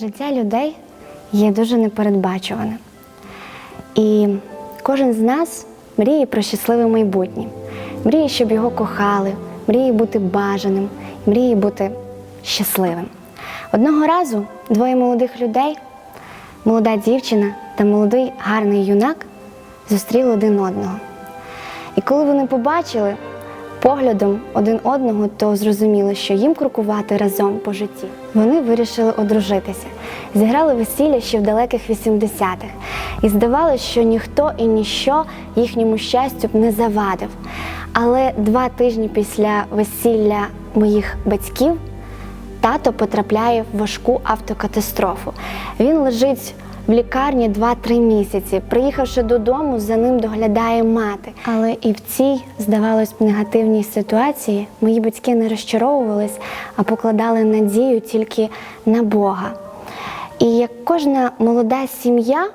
Життя людей є дуже непередбачуване. І кожен з нас мріє про щасливе майбутнє. Мріє, щоб його кохали, мріє бути бажаним, мріє бути щасливим. Одного разу двоє молодих людей, молода дівчина та молодий гарний юнак, зустріли один одного. І коли вони побачили поглядом один одного, то зрозуміли, що їм крокувати разом по житті. Вони вирішили одружитися, зіграли весілля ще в далеких 80-х. І здавалося, що ніхто і ніщо їхньому щастю б не завадив. Але два тижні після весілля моїх батьків тато потрапляє в важку автокатастрофу. Він лежить в лікарні 2-3 місяці. Приїхавши додому, за ним доглядає мати. Але і в цій, здавалось б, негативній ситуації мої батьки не розчаровувались, а покладали надію тільки на Бога. І як кожна молода сім'я,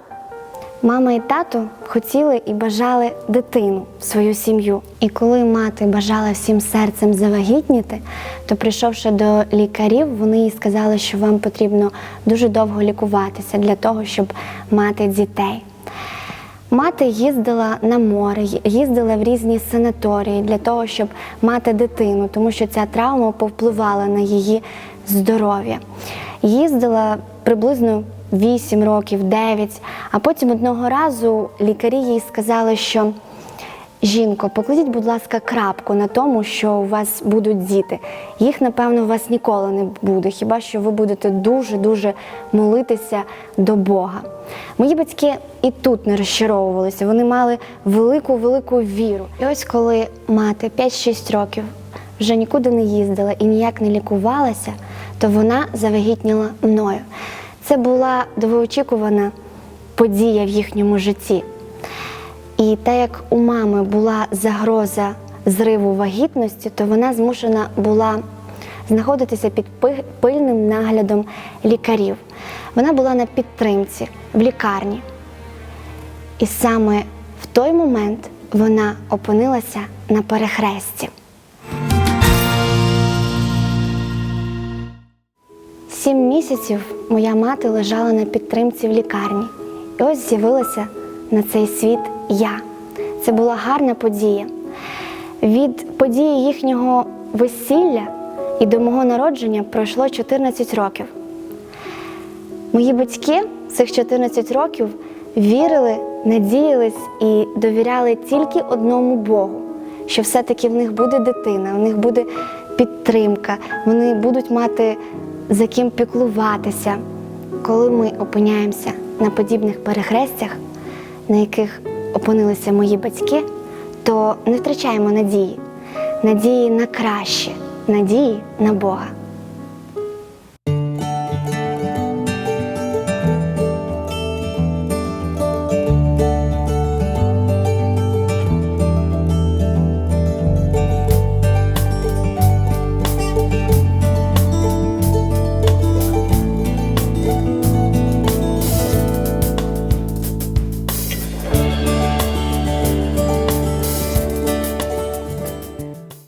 Мама і тато хотіли і бажали дитину в свою сім'ю. І коли мати бажала всім серцем завагітніти, то прийшовши до лікарів, вони їй сказали, що вам потрібно дуже довго лікуватися для того, щоб мати дітей. Мати їздила на море, їздила в різні санаторії для того, щоб мати дитину, тому що ця травма повпливала на її здоров'я. Їздила приблизно 8 років, 9, а потім одного разу лікарі їй сказали, що жінко, покладіть, будь ласка, крапку на тому, що у вас будуть діти. Їх, напевно, у вас ніколи не буде, хіба що ви будете дуже-дуже молитися до Бога. Мої батьки і тут не розчаровувалися, вони мали велику-велику віру. І ось коли мати 5-6 років вже нікуди не їздила і ніяк не лікувалася, то вона завагітніла мною. Це була довгоочікувана подія в їхньому житті. І так як у мами була загроза зриву вагітності, то вона змушена була знаходитися під пильним наглядом лікарів. Вона була на підтримці в лікарні. І саме в той момент вона опинилася на перехресті. Сім місяців моя мати лежала на підтримці в лікарні. І ось з'явилася на цей світ я. Це була гарна подія. Від події їхнього весілля і до мого народження пройшло 14 років. Мої батьки цих 14 років вірили, надіялись і довіряли тільки одному Богу, що все-таки в них буде дитина, в них буде підтримка, вони будуть мати за ким піклуватися. Коли ми опиняємося на подібних перехрестях, на яких опинилися мої батьки, то не втрачаємо надії, надії на краще, надії на Бога.